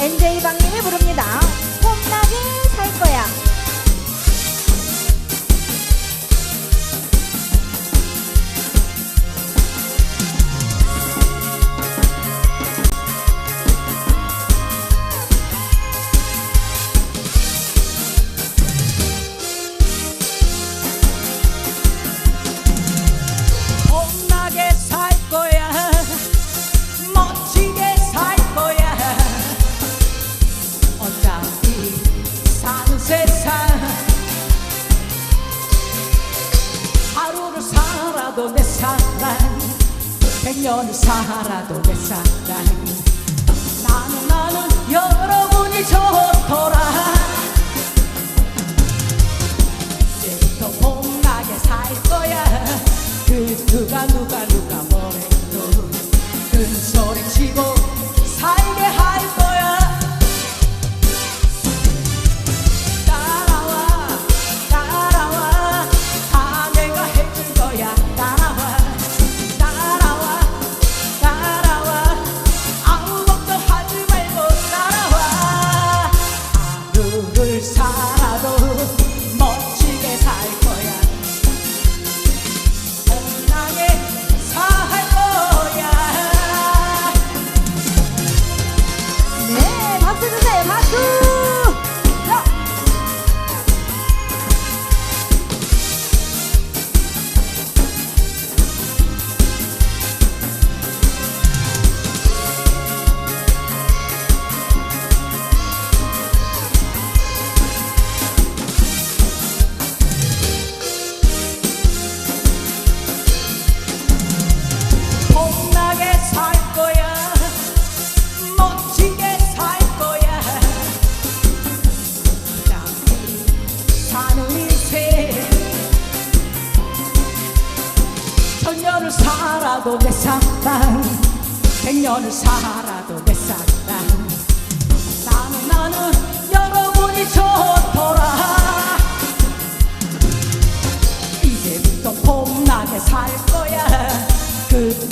NJ방님이 부릅니다. 사랑. 백년을 살아도 내 사랑. 나는 나는 errado. 살아도 내 사랑 백년을 살아도 내 사랑 나는 나는 여러분이 좋더라. 이제부터 봄나게 살 거야. 그